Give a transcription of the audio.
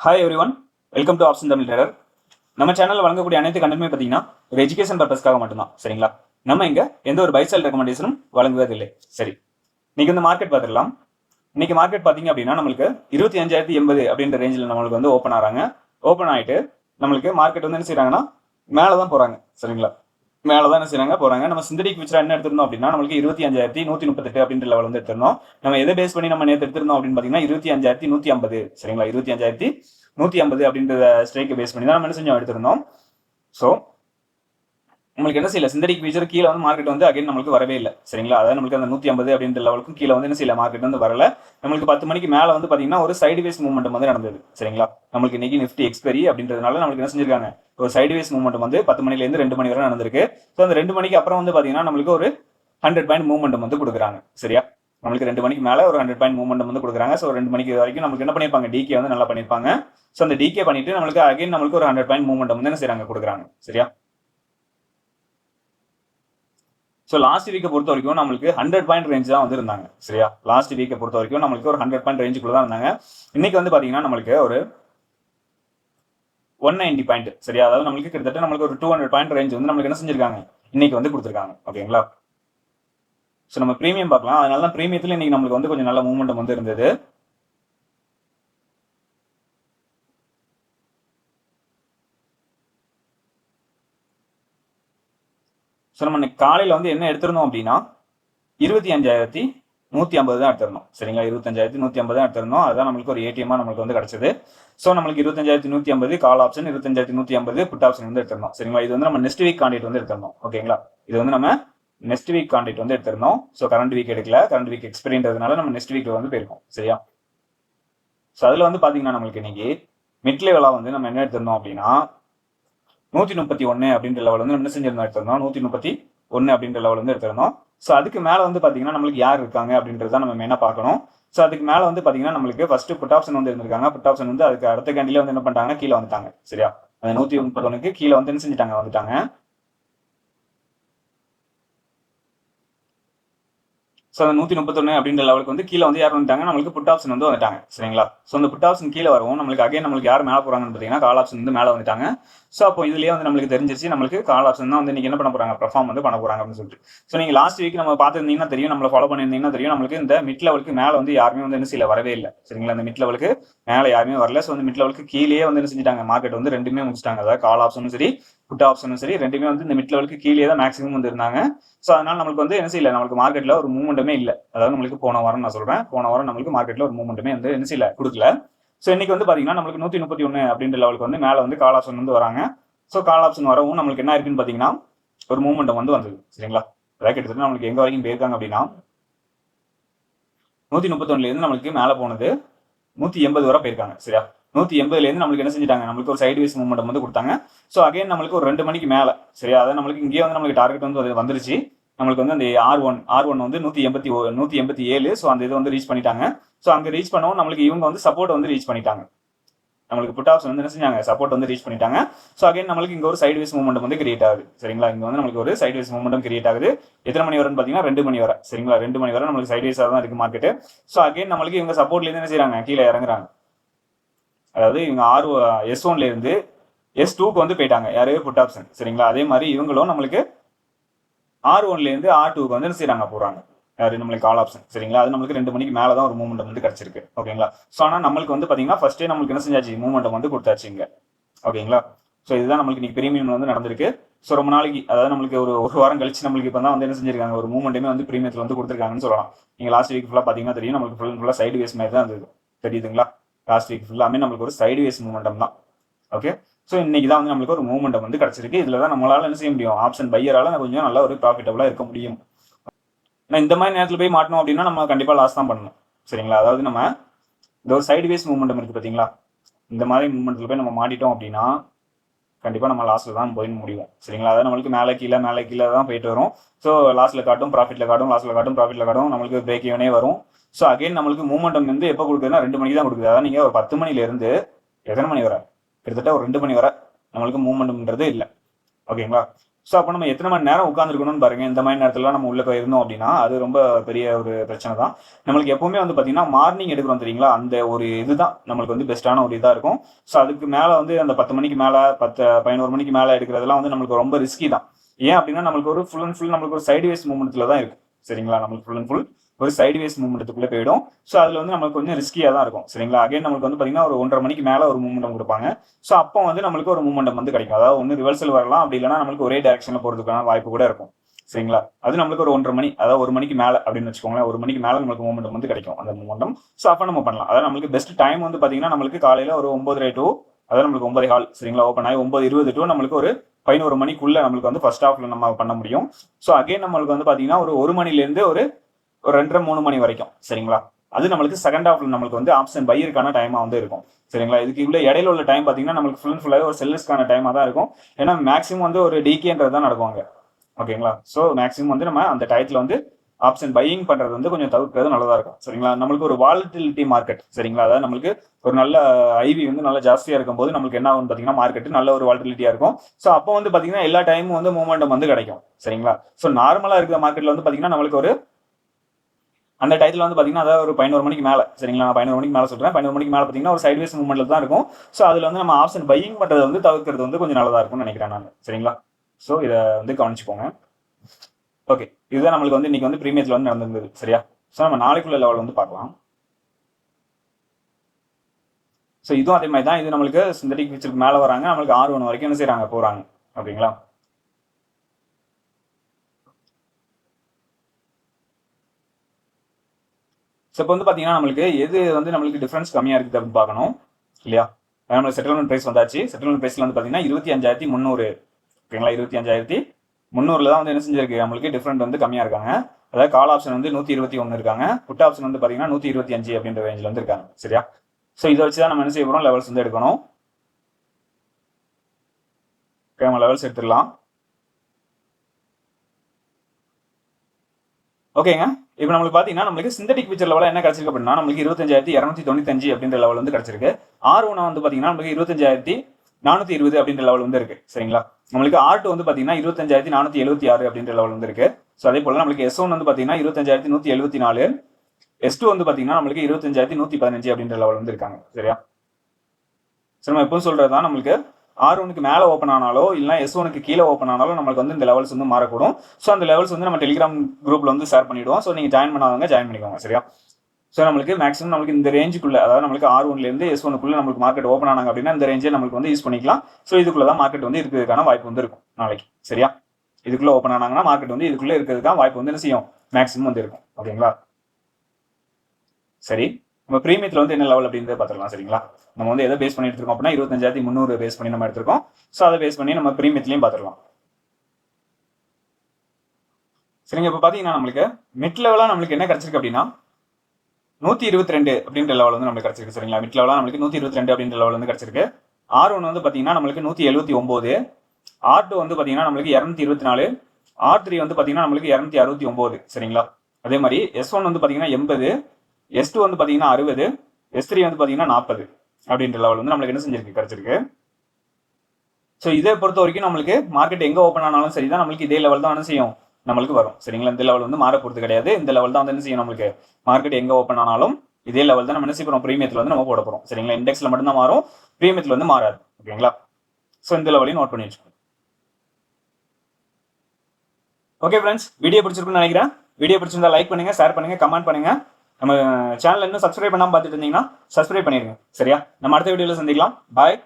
Hi everyone welcome to option Tamil trader நம்ம சேனலில் வழங்கக்கூடிய அனைத்து கண்டனுமே பார்த்தீங்கன்னா ஒரு எஜுகேஷன் பர்பஸ்க்காக மட்டும்தான். சரிங்களா? நம்ம இங்கே எந்த ஒரு பைசல் ரெக்கமெண்டேஷனும் வழங்குவதில்லை. சரி. இன்னைக்கு வந்து மார்க்கெட் பார்த்துடலாம். இன்னைக்கு மார்க்கெட் பார்த்தீங்க அப்படின்னா நம்மளுக்கு இருபத்தி அஞ்சாயிரத்தி எண்பது அப்படின்ற ரேஞ்சில் நம்மளுக்கு வந்து ஓப்பன் ஆகிறாங்க. ஓப்பன் ஆகிட்டு நம்மளுக்கு மார்க்கெட் வந்து என்ன செய்கிறாங்கன்னா மேலே தான் போகிறாங்க சரிங்களா? மேலே தான் என்ன செய்றாங்க நம்ம சிந்தடிக் ஃபியூச்சர் என்ன எடுத்திருந்தோம் அப்படின்னா நம்மளுக்கு இருபத்தி அஞ்சாயிரத்தி நூத்தி முப்பத்தெட்டு அப்படின்ற லெவல் வந்து எடுத்திருந்தோம். நம்ம எதை பேஸ் பண்ணி நம்ம நேற்று எடுத்திருந்தோம் அப்படின்னு பாத்தீங்கன்னா இருபத்தி அஞ்சாயிரத்தி நூத்தி ஐம்பது. சரிங்களா? இருபத்தி அஞ்சாயிரத்தி நூத்தி ஐம்பது அப்படின்ற ஸ்ட்ரைக்கை பேஸ் பண்ணி தான் நம்ம என்ன செஞ்சோம்? எடுத்திருந்தோம். ஸோ நம்மளுக்கு என்ன செய்யல? சிந்தடிக் ஃபியூச்சர் கீழே வந்து மார்க்கெட் வந்து அகைன் நம்மளுக்கு வரவே இல்லை. சரிங்களா? அதாவது நம்மளுக்கு அந்த நூற்றி ஐம்பது அப்படின்ற லெவலுக்கும் கீழே வந்து என்ன செய்யல? மார்க்கெட் வந்து வரல. நம்மளுக்கு பத்து மணிக்கு மேலே வந்து பார்த்தீங்கன்னா ஒரு சைடு வைஸ் மூவ்மெண்ட் வந்து நடந்தது. சரிங்களா? நம்மளுக்கு இன்னைக்கு நிஃப்டி எக்ஸ்பெரி அப்படின்றதுனால நம்மளுக்கு என்ன செஞ்சிருக்காங்க? ஒரு சைடு வேஸ் மூவ்மெண்ட் வந்து பத்து மணிலேருந்து ரெண்டு மணி வரை நடந்திருக்கு. ஸோ அந்த ரெண்டு மணிக்கு அப்புறம் வந்து பார்த்தீங்கன்னா நம்மளுக்கு ஒரு ஹண்ட்ரட் பாயிண்ட் மூவ்மெண்ட் வந்து கொடுக்குறாங்க. சரியா? நம்மளுக்கு ரெண்டு மணிக்கு மேலே ஒரு ஹண்ட்ரட் பாயிண்ட் மூவ்மெண்ட் வந்து கொடுக்குறாங்க. ஸோ ரெண்டு மணிக்கு வரைக்கும் நம்மளுக்கு என்ன பண்ணியிருப்பாங்க டிகே வந்து நல்லா பண்ணியிருப்பாங்க ஸோ அந்த டிகே பண்ணிட்டு நம்மளுக்கு அகைன் நம்மளுக்கு ஒரு ஹண்ட்ரட் பாயிண்ட் மூவ்மெண்ட் வந்து என்ன செய்யறாங்க கொடுக்குறாங்க. சரியா? ஸோ லாஸ்ட் வீக்கை பொறுத்த வரைக்கும் நம்மளுக்கு ஹண்ட்ரட் பாயிண்ட் ரேஞ்ச் தான் வந்து இருந்தாங்க சரியா? லாஸ்ட் வீக்கை பொறுத்த வரைக்கும் நம்மளுக்கு ஒரு ஹண்ட்ரட் பாயிண்ட் ரேஞ்சுக்குள்ள தான் இருந்தாங்க. இன்னைக்கு வந்து பார்த்தீங்கன்னா நம்மளுக்கு ஒரு ஒன் நைன்டி பாயிண்ட் சரியா? அதாவது நம்மளுக்கு கிட்டத்தட்ட நம்மளுக்கு ஒரு டூ ஹண்ட்ரட் பாயிண்ட் ரேஞ்ச் வந்து நம்மளுக்கு என்ன செஞ்சிருக்காங்க? இன்னைக்கு வந்து கொடுத்துருக்காங்க ஓகேங்களா? ஸோ நம்ம ப்ரீமியம் பார்க்கலாம். அதனால தான் ப்ரீமியத்தில் இன்னைக்கு நம்மளுக்கு வந்து கொஞ்சம் நல்ல மூவ்மெண்ட் வந்து இருந்தது. ஸோ நம்ம இன்னைக்கு காலையில் வந்து என்ன எடுத்திருந்தோம் அப்படின்னா இருபத்தி அஞ்சாயிரத்தி நூற்றி ஐம்பது தான் எடுத்திருந்தோம். சரிங்களா? இருபத்தஞ்சாயிரத்தி நூற்றி ஐம்பது தான் எடுத்திருந்தோம். அதுதான் நம்மளுக்கு ஒரு ஏடிஎம்மாக நம்மளுக்கு வந்து கிடச்சிது. ஸோ நம்மளுக்கு இருபத்தஞ்சாயிரத்தி நூற்றி ஐம்பது கால் ஆப்ஷன் இருபத்தஞ்சாயிரத்தி நூற்றி ஐம்பது புட் ஆப்ஷன் வந்து எடுத்திருந்தோம். சரிங்களா? இது வந்து நம்ம நெக்ஸ்ட் வீக் காண்டிட்டு வந்து எடுத்திருந்தோம். ஓகேங்களா? இது வந்து நம்ம நெக்ஸ்ட் வீக் காண்டிட்டு வந்து எடுத்திருந்தோம். ஸோ கரண்ட் வீக் எடுக்கல. கரண்ட் வீக் எக்ஸ்பீரியன்றதுனால நம்ம நெக்ஸ்ட் வீக்கில் வந்து போயிருக்கோம். சரியா? ஸோ அதில் வந்து பார்த்தீங்கன்னா நம்மளுக்கு இன்னைக்கு மிட் லெவலாக வந்து நம்ம என்ன எடுத்திருந்தோம் அப்படின்னா நூற்றி முப்பத்தி ஒன்று அப்படின்ற லெவல் வந்து நம்ம என்ன செஞ்சிருந்தோம் எடுத்திருந்தோம் நூற்றி முப்பத்தி ஒன்று அப்படின்ற லெவல் வந்து எடுத்திருந்தோம் ஸோ அதுக்கு மேலே வந்து பார்த்தீங்கன்னா நம்மளுக்கு யார் இருக்காங்க அப்படின்றத நம்ம மெயினாக பார்க்கணும். ஸோ அதுக்கு மேலே வந்து பார்த்தீங்கன்னா நம்மளுக்கு ஃபர்ஸ்ட் புட் ஆப்ஷன் வந்து இருந்திருக்காங்க. புட் ஆப்ஷன் வந்து அதுக்கு அடுத்த கேண்டிலே வந்து என்ன பண்ணிட்டாங்கன்னா கீழே வந்துட்டாங்க. சரியா? அந்த நூற்றி முப்பத்தொன்னுக்கு கீழே வந்து என்ன செஞ்சுட்டாங்க? வந்துட்டாங்க. ஸோ அந்த நூற்றி முப்பத்தொன்று அப்படின்ற லெவலுக்கு வந்து கீழே வந்து யார் வந்துட்டாங்க? நம்மளுக்கு புட் ஆப்ஷன் வந்து வந்துட்டாங்க. சரிங்களா? ஸோ அந்த புட் ஆப்ஷன் கீழே வரும் நம்மளுக்கு அகைன் நம்மளுக்கு யார் மேலே போகிறாங்கன்னு பார்த்தீங்கன்னா கால் ஆப்ஷன் வந்து மேலே வந்துட்டாங்க. ஸோ அப்போ இதுலேயே வந்து நம்மளுக்கு தெரிஞ்சிருச்சு நம்மளுக்கு கால் ஆப்ஷன் தான் வந்து இன்றைக்கி என்ன பண்ண போகிறாங்க பெர்ஃபார்ம் வந்து பண்ண போகிறாங்க அப்படின்னு சொல்லிட்டு. ஸோ நீங்கள் லாஸ்ட் வீக் நம்ம பார்த்துருந்தீங்கன்னா தெரியும் நம்மளை ஃபாலோ பண்ணியிருந்தீங்கன்னா தெரியும் நம்மளுக்கு இந்த மிட் லெவலுக்கு மேலே வந்து யாருமே வந்து என்ன செய்யல வரவே இல்லை. சரிங்களா? இந்த மிட் லெவலுக்கு மேலே யாருமே வரல. ஸோ அந்த மிட் லெவலுக்கு கீழே வந்து என்ன செஞ்சுட்டாங்க மார்க்கெட் வந்து ரெண்டுமே முடிச்சிட்டாங்க. அதாவது கால் ஆப்ஷனும் சரி புட் ஆப்ஷனும் சரி ரெண்டுமே வந்து இந்த மிட் லெவலுக்கு கீழே தான் மேக்ஸிமம் வந்து இருந்தாங்க. ஸோ அதனால நம்மளுக்கு வந்து என்ன செய்யல நம்மளுக்கு மார்க்கெட்டில் ஒரு மூமெண்ட்டுமே இல்லை. அதாவது நம்மளுக்கு போன வாரம் நான் சொல்கிறேன் போன வாரம் நம்மளுக்கு மார்க்கெட்டில் ஒரு மூமெண்ட்டுமே வந்து என்ன செய்யல கொடுக்கல. ஸோ இன்னைக்கு வந்து பாத்தீங்கன்னா நம்மளுக்கு நூத்தி முப்பத்தி ஒன்று அப்படின்ற லெவலுக்கு வந்து மேலே வந்து கால் ஆப்ஷன் வந்து வராங்க. ஸோ கால் ஆப்ஷன் வரவும் நம்மளுக்கு என்ன இருக்குன்னு பாத்தீங்கன்னா ஒரு மூவ்மெண்ட் வந்து வந்தது. சரிங்களா? அதாவது கிட்டத்தட்ட நம்மளுக்கு எங்க வரைக்கும் போயிருக்காங்க அப்படின்னா நூத்தி முப்பத்தொன்னுலேருந்து நம்மளுக்கு மேலே போனது நூத்தி எண்பது வரை போயிருக்காங்க. சரியா? நூத்தி எண்பதுல இருந்து நம்மளுக்கு என்ன செஞ்சிட்டாங்க? நம்மளுக்கு ஒரு சைடு வைஸ் மூவ்மெண்ட் வந்து கொடுத்தாங்க. ஸோ அகைன் நம்மளுக்கு ஒரு ரெண்டு மணிக்கு மேலே. சரியா? அதை நம்மளுக்கு இங்கேயே வந்து நம்மளுக்கு டார்கெட் வந்து வந்துருச்சு. நம்மளுக்கு வந்து அந்த ஆர் ஒன் ஆர் ஒன் வந்து நூற்றி எண்பத்தி நூற்றி எண்பத்தி ஏழு. ஸோ அந்த இதை வந்து ரீச் பண்ணிட்டாங்க. ஸோ அங்கே ரீச் பண்ணவும் நம்மளுக்கு இவங்க வந்து சப்போர்ட் வந்து ரீச் பண்ணிட்டாங்க. நம்மளுக்கு புட் ஆப்ஷன் வந்து என்ன செஞ்சாங்க? சப்போர்ட் வந்து ரீச் பண்ணிட்டாங்க. ஸோ அகைன் நம்மளுக்கு இங்கே ஒரு சைடு வைஸ் மூவ்மெண்ட் வந்து கிரியேட் ஆகுது. சரிங்களா? இங்கே வந்து நம்மளுக்கு ஒரு சைடு வைஸ் மூவ்மெண்ட்டும் கிரியேட் ஆகுது. எத்தனை மணி வரன்னு பார்த்தீங்கன்னா ரெண்டு மணி வரை. சரிங்களா? ரெண்டு மணி வரை நம்மளுக்கு சைடு வைஸாக தான் இருக்கு மார்க்கெட்டு ஸோ அகைன் நம்மளுக்கு இவங்க சப்போர்ட்லேருந்து என்ன செய்யறாங்க கீழே இறங்குறாங்க. அதாவது இவங்க ஆர் எஸ் ஒன்லேருந்து எஸ் டூக்கு வந்து போயிட்டாங்க. யாரு புட் ஆப்ஷன் சரிங்களா? அதே மாதிரி இவங்களும் நம்மளுக்கு ஆர் ஒன்லேருந்து ஆர் டூக்கு வந்து என்ன போகிறாங்க போறாங்க. யாரு? நம்மளுக்கு கால் ஆப்ஷன் சரிங்களா? அது நம்மளுக்கு ரெண்டு மணிக்கு மேலே தான் ஒரு மூமெண்ட் வந்து கிடச்சிருக்கு. ஓகேங்களா? ஸோ ஆனால் நம்மளுக்கு வந்து பார்த்தீங்கன்னா ஃபர்ஸ்டே நம்மளுக்கு என்ன செஞ்சாச்சு? மூமெண்ட் வந்து கொடுத்தாச்சுங்க ஓகேங்களா? ஸோ இதுதான் நம்மளுக்கு இன்னைக்கு பிரீமியம் வந்து நடந்திருக்கு. ஸோ ரொம்ப நாளைக்கு அதாவது நம்மளுக்கு ஒரு ஒரு வாரம் கழிச்சு நம்மளுக்கு இப்போ தான் வந்து என்ன செஞ்சிருக்காங்க? ஒரு மூமெண்ட்டுமே வந்து பிரீமியத்தில் வந்து கொடுத்துருக்காங்கன்னு சொல்லலாம். நீங்கள் லாஸ்ட் வீக் ஃபுல்லாக பார்த்தீங்கன்னா தெரியும் நம்மளுக்கு ஃபுல் ஃபுல்லாக சைடு வேஸ் மாதிரி தான் இருந்தது. தெரியுதுங்களா? லாஸ்ட் வீக் ஃபுல்லாமே நம்மளுக்கு ஒரு சைடு வேஸ் மூமெண்டம் தான். ஓகே ஸோ இன்னைக்கு தான் வந்து நம்மளுக்கு ஒரு மூவ்மெண்ட் வந்து கிடச்சிருக்கு. இதில் தான் நம்மளால என்ன செய்ய முடியும்? ஆப்ஷன் பையரால் கொஞ்சம் நல்ல ஒரு ப்ராஃபிட்டபுளாக இருக்க முடியும். நான் இந்த மாதிரி நேரத்தில் போய் மாட்டணும் அப்படின்னா நம்ம கண்டிப்பாக லாஸ் தான் பண்ணணும். சரிங்களா? அதாவது நம்ம இந்த ஒரு சைடு வேஸ் மூவ்மெண்டம் இருக்குது பார்த்தீங்களா இந்த மாதிரி மூவ்மெண்ட்டில் போய் நம்ம மாட்டிட்டோம் அப்படின்னா கண்டிப்பாக நம்ம லாஸ்ட்டில் தான் போய் முடியும். சரிங்களா? அதாவது நம்மளுக்கு மேலே கீழே மேலே கீழே தான் போயிட்டு வரும். ஸோ லாஸ்ட்டில் காட்டும் ப்ராஃபிட்டில் காட்டும் லாஸ்ட்டில் காட்டும் ப்ராஃபிட்டில் காட்டும் நம்மளுக்கு பிரேக் ஈவனே வரும். ஸோ அகைன் நம்மளுக்கு மூவ்மெண்டம் வந்து எப்போ கொடுக்குதுன்னா ரெண்டு மணிக்கு தான் கொடுக்குது. அதாவது நீங்கள் ஒரு பத்து மணிலேருந்து எத்தனை மணி வரை? கிட்டத்தட்ட ஒரு ரெண்டு மணி வரை நம்மளுக்கு மூவ்மெண்ட்ன்றது இல்லை. ஓகேங்களா ஸோ அப்போ நம்ம எத்தனை மணி நேரம் உட்காந்துருக்கணும்னு பாருங்க. இந்த மாதிரி நேரத்துலலாம் நம்ம உள்ள போயிருந்தோம் அப்படின்னா அது ரொம்ப பெரிய ஒரு பிரச்சனை தான். நம்மளுக்கு எப்பவுமே வந்து பார்த்தீங்கன்னா மார்னிங் எடுக்கிறோம் தெரியுங்களா? அந்த ஒரு இதுதான் நம்மளுக்கு வந்து பெஸ்ட்டான ஒரு இதாக இருக்கும். ஸோ அதுக்கு மேலே வந்து அந்த பத்து மணிக்கு மேலே பத்து பதினோரு மணிக்கு மேலே எடுக்கிறதெல்லாம் வந்து நம்மளுக்கு ரொம்ப ரிஸ்கி தான். ஏன் அப்படின்னா நம்மளுக்கு ஒரு ஃபுல் அண்ட் ஃபுல் நம்மளுக்கு ஒரு சைடு வேஸ் மூமெண்ட்ல தான் இருக்கும் சரிங்களா? நம்மளுக்கு ஃபுல் அண்ட் ஃபுல் ஒரு சைடுவேஸ் மூமெண்ட்டுக்குள்ளே போயிடும். ஸோ அதில் வந்து நம்மளுக்கு கொஞ்சம் ரிஸ்கியாக தான் இருக்கும். சரிங்களா? அகைன் நம்மளுக்கு வந்து பார்த்தீங்கன்னா ஒரு ஒன்றரை மணிக்கு மேலே ஒரு மூமெண்டம் கொடுப்பாங்க. ஸோ அப்போ வந்து நம்மளுக்கு ஒரு மூமெண்டம் வந்து கிடைக்கும். அதாவது ஒன்று ரிவர்சல் வரலாம். அப்படி இல்லைனா நம்மளுக்கு ஒரே டேரக்ஷனில் போகிறதுக்கான வாய்ப்பு கூட இருக்கும். சரிங்களா? அது நம்மளுக்கு ஒரு ஒன்றரை மணி அதாவது ஒரு மணிக்கு மேலே அப்படின்னு வச்சுக்கோங்களேன். ஒரு மணிக்கு மேலே நம்மளுக்கு மூமெண்ட் வந்து கிடைக்கும் அந்த மூமெண்டம் ஸோ அப்போ நம்ம பண்ணலாம். அதாவது நம்மளுக்கு பெஸ்ட் டைம் வந்து பார்த்தீங்கன்னா நம்மளுக்கு காலையில் ஒரு ஒம்பது டூ அதாவது நம்மளுக்கு ஒன்பது ஹால் சரிங்களா? ஓப்பன் ஆகி ஒன்பது இருபது டூ நம்மளுக்கு ஒரு பதினோரு மணிக்குள்ள நம்மளுக்கு வந்து ஃபர்ஸ்ட் ஹாஃப்ல நம்ம பண்ண முடியும். ஸோ அகைன் நம்மளுக்கு வந்து பார்த்தீங்கன்னா ஒரு ஒரு மணிலேருந்து ஒரு ஒரு ரெண்டரை மூணு மணி வரைக்கும் சரிங்களா? அது நம்மளுக்கு செகண்ட் ஹாஃப்ல நம்மளுக்கு வந்து ஆப்ஷன் பையருக்கான டைமா வந்து இருக்கும். சரிங்களா? இதுக்கு இவ்வளோ இடையில உள்ள டைம் பார்த்தீங்கன்னா நம்மளுக்கு ஃபுல் ஃபுல்லாக ஒரு செல்லர்ஸ்க்கான டைமாக தான் இருக்கும். ஏன்னா மேக்ஸிமம் வந்து ஒரு டிகேன்றது தான் நடக்குவாங்க ஓகேங்களா? ஸோ மேக்ஸிமம் வந்து நம்ம அந்த டயத்தில் வந்து ஆப்ஷன் பையிங் பண்ணுறது வந்து கொஞ்சம் தவிர்க்கிறது நல்லதாக இருக்கும். சரிங்களா? நம்மளுக்கு ஒரு வாலட்டிலிட்டி மார்க்கெட் சரிங்களா? அதாவது நம்மளுக்கு ஒரு நல்ல ஐவி வந்து நல்லா ஜாஸ்தியாக இருக்கும் போது நம்மளுக்கு என்ன ஆகும் பார்த்தீங்கன்னா மார்க்கெட் நல்ல ஒரு வாலட்டிலிட்டியா இருக்கும். ஸோ அப்போ வந்து பார்த்தீங்கன்னா எல்லா டைமும் வந்து மூமெண்டம் வந்து கிடைக்கும். சரிங்களா? ஸோ நார்மலாக இருக்கிற மார்க்கெட்டில் வந்து பார்த்தீங்கன்னா நம்மளுக்கு ஒரு அந்த டயத்தில் வந்து பார்த்தீங்கன்னா அதாவது ஒரு பதினோரு மணிக்கு மேலே. சரிங்களா? நான் பதினோரு மணிக்கு மேலே சொல்கிறேன் பதினோரு மணிக்கு மேலே பார்த்தீங்கன்னா ஒரு சைட்வேஸ் மூவ்மெண்ட்டில் தான் இருக்கும். ஸோ அதில் வந்து நம்ம ஆப்ஷன் பையிங் பண்ணுறது வந்து தவிர்க்கிறது வந்து கொஞ்சம் நல்லதாக இருக்கும்னு நினைக்கிறேன் நான். சரிங்களா? ஸோ இதை வந்து கவனிச்சுக்கோங்க. ஓகே இதுதான் நம்மளுக்கு வந்து இன்னைக்கு வந்து ப்ரீமியத்தில் வந்து நடந்திருந்தது. சரியா? ஸோ நம்ம நாளைக்குள்ள லெவல் வந்து பார்க்கலாம். ஸோ இதுவும் அதே மாதிரி தான் இது நம்மளுக்கு சிந்தட்டிக் ஃபீச்சருக்கு மேலே வராங்க. நம்மளுக்கு ஆறு ஒன்று வரைக்கும் என்ன செய்கிறாங்க போகிறாங்க ஓகேங்களா ஸோ இப்போ வந்து பார்த்தீங்கன்னா நம்மளுக்கு எது வந்து நம்மளுக்கு டிஃப்ரென்ஸ் கம்மியாக இருக்குது அப்படின்னு பார்க்கணும் இல்லையா? நம்மளுக்கு செட்டில்மெண்ட் ப்ரைஸ் வந்தாச்சு. செட்டில்மெண்ட் ப்ரைஸில் வந்து பார்த்தீங்கன்னா இருபத்தி அஞ்சாயிரத்தி முந்நூறு. ஓகேங்களா? இருபத்தி அஞ்சாயிரத்தி முந்நூறில் தான் வந்து என்ன செஞ்சிருக்கு? நம்மளுக்கு டிஃப்ரெண்ட் வந்து கம்மியாக இருக்காங்க. அதாவது கால் ஆப்ஷன் வந்து நூற்றி இருபத்தி ஒன்று இருக்காங்க. புட் ஆப்ஷன் வந்து பார்த்தீங்கன்னா நூற்றி இருபத்தி அஞ்சு அப்படின்ற ரேஞ்சில் வந்து இருக்காங்க. சரியா? ஸோ இதை வச்சு தான் நம்ம என்ன செய்ய போகிறோம் லெவல்ஸ் வந்து எடுக்கணும். ஓகே நம்ம லெவல்ஸ் எடுத்துடலாம். ஓகேங்க இப்போ நம்மளுக்கு பார்த்தீங்கன்னா நம்மளுக்கு சிந்தட்டிக் ஃபீச்சர் லெவலில் என்ன கிடச்சிருக்கு அப்படின்னா நம்மளுக்கு இருபத்தஞ்சாயிரத்தி இரநூத்தி தொண்ணூத்தஞ்சு அப்படின்ற லெவல் வந்து கிடச்சிருக்கு. ஆர் ஒன் வந்து பார்த்தீங்கன்னா நம்மளுக்கு இருபத்தஞ்சாயிரத்தி நானூற்றி இருபது அப்படின்ற லெவல் வந்து இருக்கு. சரிங்களா? நம்மளுக்கு ஆர் டூ வந்து பார்த்தீங்கன்னா இருபத்தஞ்சாயிரத்தி நானூற்றி எழுபத்தி ஆறு அப்படின்ற லெவல் வந்து இருக்கு. ஸோ அதே போல் நம்மளுக்கு எஸ் ஒன் வந்து பார்த்தீங்கன்னா இருபத்தஞ்சாயிரத்தி நூற்றி எழுபத்தி நாலு. எஸ் டூ வந்து பார்த்தீங்கன்னா நம்மளுக்கு இருபத்தஞ்சாயிரத்தி நூற்றி பதினஞ்சு அப்படின்ற லெவல் வந்து இருக்காங்க. சரியா? சரி நம்ம எப்பவும் சொல்றது தான் நம்மளுக்கு ஆர் ஒனுக்கு மேலே ஓப்பன் ஆனாலோ இல்லை எஸ் ஒனுக்கு கீழே ஓப்பன் ஆனாலும் நம்மளுக்கு வந்து இந்த லெவல்ஸ் வந்து மாறக்கூடும். ஸோ அந்த லெவல்ஸ் வந்து நம்ம டெலிகிராம் குரூப்ல வந்து ஷேர் பண்ணிடுவோம். ஸோ நீங்கள் ஜாயின் பண்ணாதவங்க ஜாயின் பண்ணிக்கோங்க சரியா? ஸோ நம்மளுக்கு மேக்ஸிமம் நம்மளுக்கு இந்த ரேஞ்சுக்குள்ள அதாவது நம்மளுக்கு ஆர் ஒன்லேருந்து எஸ் ஒனுக்குள்ள நம்மளுக்கு மார்க்கெட் ஓப்பன் ஆனாங்க அப்படின்னா இந்த ரேஞ்சே நம்மளுக்கு வந்து யூஸ் பண்ணிக்கலாம். ஸோ இதுக்குள்ள தான் மார்க்கெட் வந்து இருக்கிறதுக்கான வாய்ப்பு வந்து இருக்கும் நாளைக்கு சரியா? இதுக்குள்ளே ஓப்பன் ஆனாங்கன்னா மார்க்கெட் வந்து இதுக்குள்ளே இருக்கிறதுக்கான வாய்ப்பு வந்து என்ன செய்யும்? மேக்ஸிமம் வந்து இருக்கும் ஓகேங்களா சரி. நம்ம ப்ரீமியத்தில் வந்து என்ன லெவல் அப்படின்றத பார்த்துக்கலாம் சரிங்களா? நம்ம வந்து எதை பேஸ் பண்ணி எடுத்துருக்கோம் அப்படின்னா இருபத்தஞ்சாயிரத்தி முந்நூறு பேஸ் பண்ணி நம்ம எடுத்திருக்கோம். ஸோ அதை பேஸ் பண்ணி நம்ம ப்ரீமியத்துலையும் பார்த்துக்கலாம் சரிங்க இப்போ பார்த்தீங்கன்னா நம்மளுக்கு மிட் லெவலாக நம்மளுக்கு என்ன கிடைச்சிருக்கு அப்படின்னா நூற்றி இருபத்தி ரெண்டு அப்படின்ற லெவல் வந்து நம்மளுக்கு கிடைச்சிருக்கு சரிங்களா? மிட் லெவலாக நம்மளுக்கு நூற்றி இருபத்தி ரெண்டு அப்படின்ற லெவல் வந்து கிடைச்சிருக்கு. ஆர் ஒன் வந்து பார்த்தீங்கன்னா நம்மளுக்கு நூற்றி எழுபத்தி ஒம்பது ஆர் டூ வந்து பார்த்தீங்கன்னா நம்மளுக்கு இரநூத்தி இருபத்தி நாலு. ஆர் த்ரீ வந்து பார்த்தீங்கன்னா நம்மளுக்கு இரநூத்தி அறுபத்தி ஒம்பது சரிங்களா? அதே மாதிரி எஸ் ஒன் வந்து பார்த்தீங்கன்னா எண்பது. எஸ் டூ வந்து பார்த்தீங்கன்னா அறுபது எஸ் த்ரீ வந்து பார்த்தீங்கன்னா நாற்பது அப்படின்ற லெவல் வந்து நம்மளுக்கு என்ன செஞ்சிருக்கு? கிடைச்சிருக்கு. ஸோ இதை பொறுத்த வரைக்கும் நம்மளுக்கு மார்க்கெட் எங்கே ஓப்பன் ஆனாலும் சரி தான் நம்மளுக்கு இதே லெவல் தான் என்ன செய்யும்? நம்மளுக்கு வரும். சரிங்களா? இந்த லெவல் வந்து மாற போகிறது கிடையாது. இந்த லெவல் தான் வந்து என்ன செய்யும் நம்மளுக்கு? மார்க்கெட் எங்கே ஓப்பன் ஆனாலும் இதே லெவல் தான் நம்ம என்ன செய்யறோம் ப்ரீமியத்தில் வந்து நம்ம போட போகிறோம் சரிங்களா? இண்டெக்ஸில் மட்டும்தான் மாறும். ப்ரீமியத்தில் வந்து மாறாது. ஓகேங்களா? ஸோ இந்த லெவலையும் நோட் பண்ணி வச்சுக்கோங்க. ஓகே ஃப்ரெண்ட்ஸ் வீடியோ பிடிச்சிருக்குன்னு நினைக்கிறேன். வீடியோ பிடிச்சிருந்தா லைக் பண்ணுங்க ஷேர் பண்ணுங்க கமெண்ட் பண்ணுங்க. நம்ம சேனல் இன்னும் சப்ஸ்கிரைப் பண்ணாமல் பார்த்துட்டு இருந்தீங்கன்னா சப்ஸ்கிரைப் பண்ணிடுங்க சரியா? நம்ம அடுத்த வீடியோவில் சந்திக்கலாம். பாய்